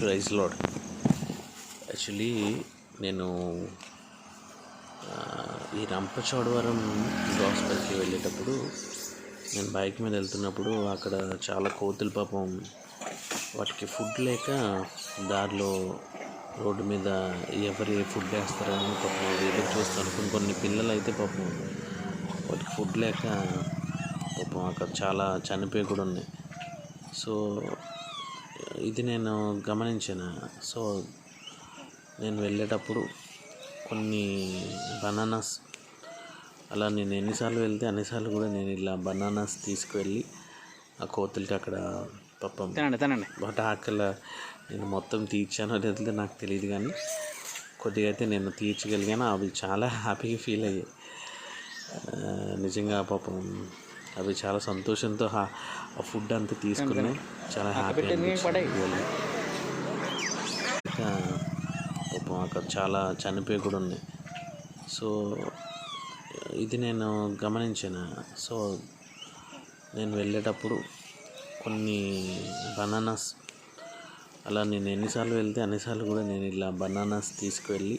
Praise load actually నేను ఈ రంపచోడవరం హాస్పిటల్కి వెళ్ళేటప్పుడు నేను బైక్ మీద వెళ్తున్నప్పుడు అక్కడ చాలా కోతులు పాపం వాటికి ఫుడ్ లేక దారిలో రోడ్డు మీద ఎవరు ఫుడ్ వేస్తారని అని పాపం ఎదురు చూస్తాను కొన్ని కొన్ని పిల్లలు అయితే పాపం వాటికి ఫుడ్ లేక పాపం అక్కడ చాలా చనిపోయి కూడా ఉన్నాయి. సో ఇది నేను గమనించాను. సో నేను వెళ్ళేటప్పుడు కొన్ని బనానాస్ అలా నేను ఎన్నిసార్లు వెళ్తే అన్నిసార్లు కూడా నేను ఇలా బనానాస్ తీసుకువెళ్ళి ఆ కోతులకి అక్కడ పాపం తినండి తినండి. వాటి ఆకలి నేను మొత్తం తీర్చానో లేదో నాకు తెలియదు కానీ కొద్దిగా అయితే నేను తీర్చగలిగాను. అవి చాలా హ్యాపీగా ఫీల్ అయ్యాయి. నిజంగా పాపం అవి చాలా సంతోషంతో ఆ- ఫుడ్ అంతా తీసుకున్నాయి చాలా హ్యాపీ పాపం అక్కడ చాలా చనిపోయి కూడా ఉన్నాయి సో ఇది నేను గమనించాను. సో నేను వెళ్ళేటప్పుడు కొన్ని బనానాస్ అలా నేను ఎన్నిసార్లు వెళ్తే అన్నిసార్లు కూడా నేను ఇలా బనానాస్ తీసుకువెళ్ళి